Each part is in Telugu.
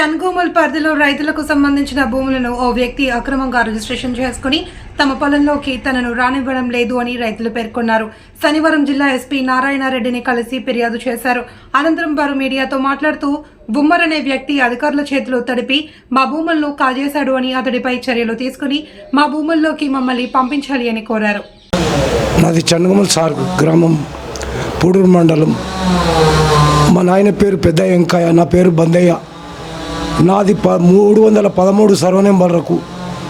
చన్గోమల్ పరిధిలో రైతులకు సంబంధించిన భూములను ఓ వ్యక్తి అక్రమంగా రిజిస్ట్రేషన్ చేసుకుని తమ పొలంలోకి తనను రానివ్వడం లేదు అని రైతులు పేర్కొన్నారు. శనివారం జిల్లా ఎస్పీ నారాయణరెడ్డిని కలిసి ఫిర్యాదు చేశారు. అనంతరం వారు మీడియాతో మాట్లాడుతూ బుమ్మర్ అనే వ్యక్తి అధికారుల చేతిలో తడిపి మా భూములను కాజేశాడు అని అతడిపై చర్యలు తీసుకుని మా భూముల్లోకి మమ్మల్ని పంపించాలి అని కోరారు. నాది చండగమల్ సార్ గ్రామం పూడూరు మండలం. మా నాయన పేరు పెద్ద వెంకయ్య నా పేరు బందయ్య. నాది ప మూడు వందల పదమూడు సర్వ నెంబర్లకు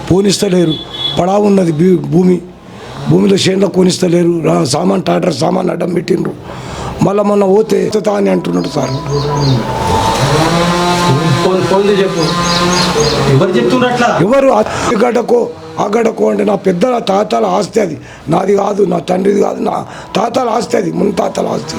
పోనిస్తలేరు. పడా ఉన్నది భూమి. భూమిలో చేనులో కొనిస్తలేరు సామాన్ టాటర్ సామాన్ అడ్డం పెట్టిండ్రు. మళ్ళీ మొన్న పోతే అని అంటున్నాడు సార్. ఎవరు గడ్డకో ఆ గడ్డకో అంటే నా పెద్ద తాతల ఆస్తి అది. నాది కాదు నా తండ్రిది కాదు నా తాతల ఆస్తి అది మున్ తాతల ఆస్తి.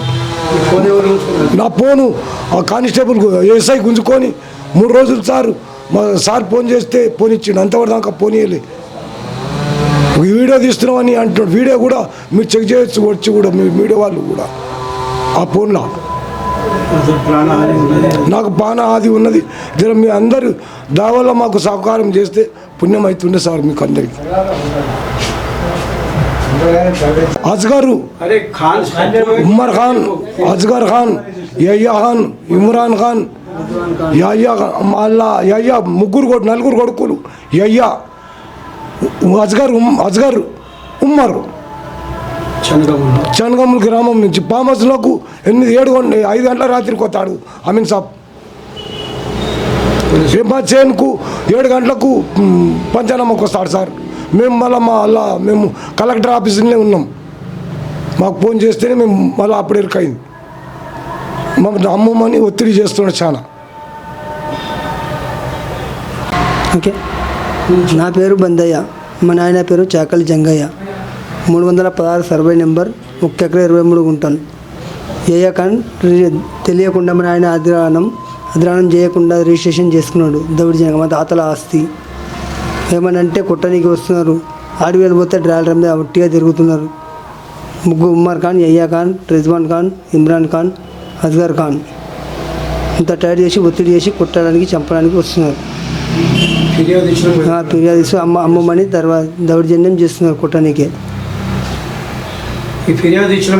నా ఫోను ఆ కానిస్టేబుల్ ఎస్ఐ గుంజుకొని మూడు రోజులు సార్. మా సార్ ఫోన్ చేస్తే ఫోన్ ఇచ్చిండు. అంతవరకు దాకా ఫోన్ చేయలేదు ఈ వీడియో తీస్తున్నామని అంటున్నాడు. వీడియో కూడా మీరు చెక్ చేయొచ్చు వచ్చి కూడా మీ మీడియా వాళ్ళు కూడా. ఆ ఫోన్లో. నాకు బాణ ఆది ఉన్నది. జర మీ అందరూ దావల్ల మాకు సహకారం చేస్తే పుణ్యం అవుతుండే సార్ మీకు అందరికి. అజ్గారు ఉమ్మర్ ఖాన్ అజ్గర్ ఖాన్ యయ్యా ఖాన్ ఇమ్రాన్ ఖాన్ యయ్యా మళ్ళా యయ్యా ముగ్గురు కొడు నలుగురు కొడుకులు. యయ్యా అస్గర్ ఉమ్ అస్గర్ ఉమ్మర్. చనగముల గ్రామం నుంచి పామస్లకు ఎనిమిది ఏడు ఐదు గంటల రాత్రికి వస్తాడు అమీన్ సాబ్. చేనుకు ఏడు గంటలకు పంచనామాకు వస్తాడు సార్. మేము మళ్ళీ మా అలా మేము కలెక్టర్ ఆఫీసులోనే ఉన్నాం. మాకు ఫోన్ చేస్తేనే మేము మళ్ళీ అప్పుడు ఇరుకైంది మా అమ్మమ్మని ఒత్తిడి చేస్తున్నాడు చాలా. ఓకే. నా పేరు బందయ్య. మా నాయన పేరు చాకలి జంగయ్య. మూడు వందల పదహారు సర్వే నెంబర్ ముఖ్య ఎకరా ఇరవై మూడు గుంటలు ఏయా తెలియకుండా మా నాయన అధిరానం అధిరానం చేయకుండా రిజిస్ట్రేషన్ చేసుకున్నాడు. దౌడి జనగ మా తాతల ఆస్తి. ఏమనంటే కొట్టనీకి వస్తున్నారు. ఆడివేలు పోతే డ్రాలర్ మీద ఒట్టిగా తిరుగుతున్నారు. ముగ్గురు ఉమ్మర్ ఖాన్ యయ్యా ఖాన్ రిజ్వాన్ ఖాన్ ఇమ్రాన్ ఖాన్ అస్గర్ ఖాన్. ఇంత టైట్ చేసి ఒత్తిడి చేసి కొట్టడానికి చంపడానికి వస్తున్నారు. ఫిర్యాదు ఇచ్చిన ఆ, ఫిర్యాదు ఇస్తూ అమ్మ అమ్మమ్మని తర్వాత దౌర్జన్యం చేస్తున్నారు కుట్టానికి. ఈ ఫిర్యాదు ఇచ్చిన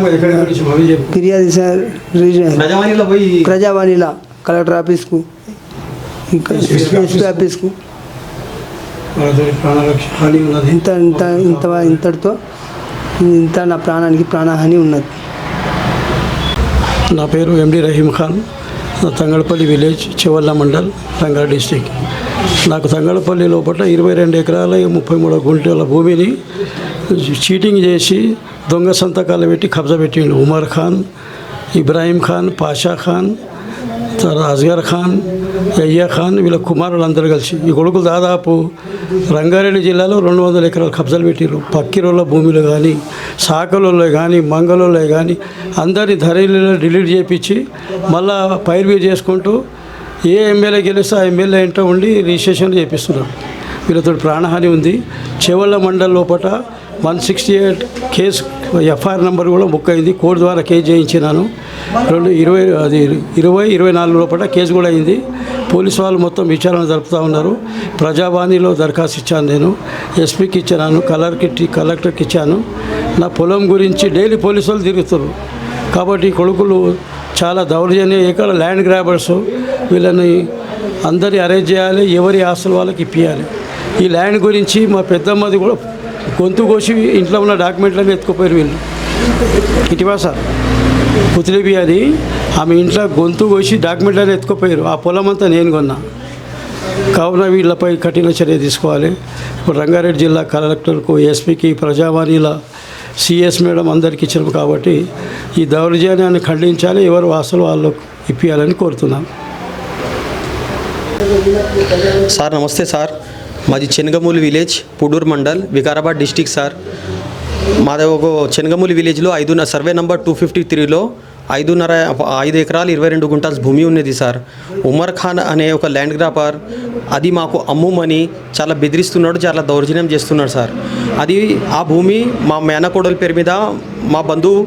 ప్రజావాణిలో కలెక్టర్ ఆఫీస్కు ఇంకా ఎస్పీ ఆఫీస్కు. ఇంత ఇంత ఇంత ఇంతటితో ఇంత నా ప్రాణానికి ప్రాణహాని ఉన్నది. నా పేరు MD Rahim Khan. Thangallapally village Chevella mandal Rangareddy district. నాకు తంగళపల్లి లోపల ఇరవై రెండు ఎకరాల ముప్పై మూడు గుంటల భూమిని చీటింగ్ చేసి దొంగ సంతకాలు పెట్టి కబ్జా పెట్టిండు. ఉమర్ ఖాన్ ఇబ్రాహీం ఖాన్ పాషా ఖాన్ తర్వాత ఖాన్ అయ్యా ఖాన్ వీళ్ళ కుమారులందరూ కలిసి. ఈ కొడుకులు దాదాపు రంగారెడ్డి జిల్లాలో రెండు వందల ఎకరాలు కబ్జాలు పెట్టారు పక్కిరోళ్ళ భూమిలో కానీ సాకలలో కానీ మంగళలో కానీ అందరినీ ధరలో డిలీట్ చేయించి మళ్ళా పైర్వీ చేసుకుంటూ ఏ ఎమ్మెల్యే గెలిస్తే ఆ ఎమ్మెల్యే ఇంట ఉండి రిజిస్ట్రేషన్ చేపిస్తున్నారు. వీళ్ళతో ప్రాణహాని ఉంది. చెవళ్ళ మండల్ లోపల one sixty eight case FIR number కూడా బుక్ అయింది. కోర్టు ద్వారా కేసు చేయించినాను. రెండు ఇరవై అది ఇరవై ఇరవై నాలుగు లోపల కేసు కూడా అయింది. పోలీసు వాళ్ళు మొత్తం విచారణ జరుపుతూ ఉన్నారు. ప్రజావాణిలో దరఖాస్తు ఇచ్చాను నేను. ఎస్పీకి ఇచ్చాను కలర్కి కలెక్టర్కి ఇచ్చాను. నా పొలం గురించి డైలీ పోలీసు వాళ్ళు తిరుగుతారు. కాబట్టి కొడుకులు చాలా దౌర్జన్య ఇక్కడ ల్యాండ్ గ్రాబర్స్ వీళ్ళని అందరి అరేంజ్ చేయాలి ఎవరి ఆస్తులు వాళ్ళకి ఇప్పించాలి ఈ ల్యాండ్ గురించి మా పెద్దమ్మది కూడా గొంతు కోసి ఇంట్లో ఉన్న డాక్యుమెంట్లను ఎత్తుకుపోయారు వీళ్ళు. ఇటీవల సార్ పుత్లిబి అని ఆమె ఇంట్లో గొంతు కోసి డాక్యుమెంట్లను ఎత్తుకుపోయారు. ఆ పొలం అంతా నేను కొన్నా. కావున వీళ్ళపై కఠిన చర్య తీసుకోవాలి. ఇప్పుడు రంగారెడ్డి జిల్లా కలెక్టర్కు ఎస్పీకి ప్రజావాణిల సిఎస్ మేడం అందరికి ఇచ్చారు కాబట్టి ఈ దౌర్జన్యాన్ని ఖండించాలి ఎవరు వాసలు వాళ్ళు ఇప్పించాలని కోరుతున్నాను సార్ నమస్తే సార్. మాది Chenagamuli village Pudur mandal Vikarabad district sir. మాది ఒక చెనగమూలి విలేజ్లో ఐదున్న సర్వే నంబర్ టూ ఫిఫ్టీ త్రీలో ఐదున్నర ఐదు ఎకరాలు ఇరవై రెండు గుంటాల్స్ భూమి ఉన్నది సార్. ఉమర్ ఖాన్ అనే ఒక ల్యాండ్ గ్రాపర్ అది మాకు అమ్ముమని చాలా బెదిరిస్తున్నాడు చాలా దౌర్జన్యం చేస్తున్నాడు సార్. అది ఆ భూమి మా మేనకోడల పేరు మీద మా బంధువు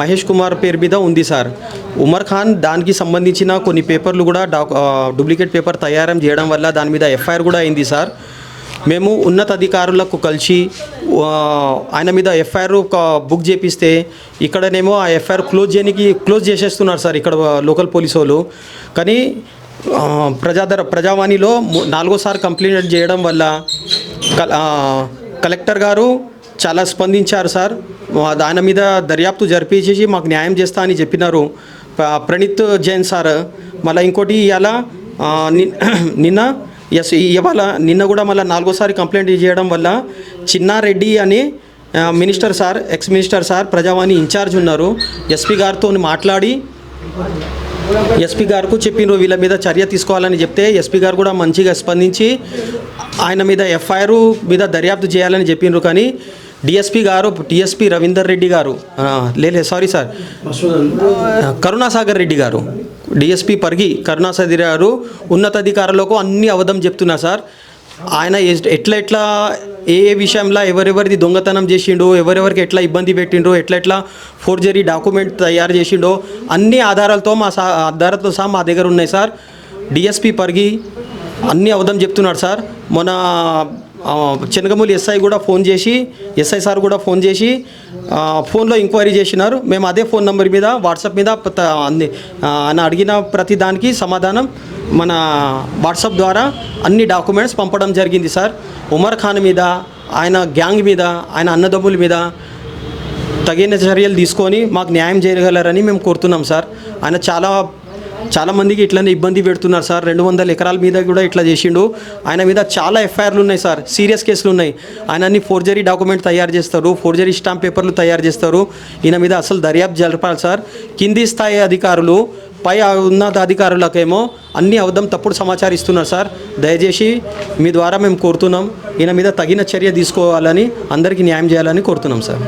మహేష్ కుమార్ పేరు మీద ఉంది సార్. ఉమర్ ఖాన్ దానికి సంబంధించిన కొన్ని పేపర్లు కూడా డాక్ డూప్లికేట్ పేపర్ తయారం చేయడం వల్ల దాని మీద ఎఫ్ఐఆర్ కూడా అయింది సార్. మేము ఉన్నత అధికారులకు కలిసి ఆయన మీద ఎఫ్ఐఆర్ బుక్ చేపిస్తే ఇక్కడనేమో ఆ ఎఫ్ఐఆర్ క్లోజ్ చేయడానికి క్లోజ్ చేసేస్తున్నారు సార్ ఇక్కడ లోకల్ పోలీసు వాళ్ళు. కానీ ప్రజాధర ప్రజాదర ప్రజావాణిలో నాలుగోసారి కంప్లైంట్ చేయడం వల్ల కలెక్టర్ గారు చాలా స్పందించారు సార్. ఆయన దాని మీద దర్యాప్తు జరిపించేసి మాకు న్యాయం చేస్తా అని చెప్పినారు. ప్రణీత్ జైన్ సార్. మళ్ళీ ఇంకోటి ఇలా నిన్న ఎస్ ఇవాళ నిన్న కూడా మళ్ళీ నాలుగోసారి కంప్లైంట్ చేయడం వల్ల చిన్నారెడ్డి అని minister sir ex minister sir Prajavani incharge ఉన్నారు. ఎస్పీ గారితో మాట్లాడి ఎస్పీ గారికి చెప్పిన వీళ్ళ మీద చర్య తీసుకోవాలని చెప్తే ఎస్పీ గారు కూడా మంచిగా స్పందించి ఆయన మీద ఎఫ్ఐఆర్ మీద దర్యాప్తు చేయాలని చెప్పిండ్రు కానీ డిఎస్పీ గారు డిఎస్పీ రవీందర్ రెడ్డి గారు లేలే సారీ సార్ కరుణాసాగర్ రెడ్డి గారు. డిఎస్పీ పరిగి కరుణాసాగర్ గారు ఉన్నతాధికారులకు అన్ని అవధం చెప్తున్నారు సార్. ఆయన ఎస్- ఎట్లా ఎట్లా ఏ ఏ విషయంలో ఎవరెవరిది దొంగతనం చేసిండో ఎవరెవరికి ఎట్లా ఇబ్బంది పెట్టిండో ఎట్లా ఎట్లా ఫోర్జరీ డాక్యుమెంట్ తయారు చేసిండో అన్ని ఆధారాలతో మా సా ఆధారాలతో సహా మా దగ్గర ఉన్నాయి సార్. డిఎస్పీ పరిగి అన్ని అవధం చెప్తున్నాడు సార్. మొన్న చెనగమూలి ఎస్ఐ కూడా ఫోన్ చేసి ఎస్ఐ సార్ కూడా ఫోన్ చేసి ఫోన్లో ఎంక్వైరీ చేసినారు. మేము అదే ఫోన్ నెంబర్ మీద వాట్సాప్ మీద ప- అన్ని అడిగిన ప్రతి దానికి సమాధానం మన వాట్సాప్ ద్వారా అన్ని డాక్యుమెంట్స్ పంపడం జరిగింది సార్. ఉమర్ ఖాన్ మీద ఆయన గ్యాంగ్ మీద ఆయన అన్నదమ్ముల మీద తగిన చర్యలు తీసుకొని మాకు న్యాయం చేయగలరని మేము కోరుతున్నాం సార్. ఆయన చాలా చాలా మందికి ఇట్లనే ఇబ్బంది పెడుతున్నారు సార్. రెండు వందల ఎకరాల మీద కూడా ఇట్లా చేసిండు. ఆయన మీద చాలా ఎఫ్ఐఆర్లు ఉన్నాయి సార్. సీరియస్ కేసులు ఉన్నాయి. ఆయన అన్ని ఫోర్జరీ డాక్యుమెంట్ తయారు చేస్తారు. ఫోర్జరీ స్టాంప్ పేపర్లు తయారు చేస్తారు. ఈయన మీద అసలు దర్యాప్తు జరపాలి సార్. కింది స్థాయి అధికారులు పై ఉన్నత అధికారులకేమో అన్ని అవధం తప్పుడు సమాచారం ఇస్తున్నారు సార్. దయచేసి మీ ద్వారా మేము కోరుతున్నాం. ఈయన మీద తగిన చర్య తీసుకోవాలని అందరికీ న్యాయం చేయాలని కోరుతున్నాం సార్.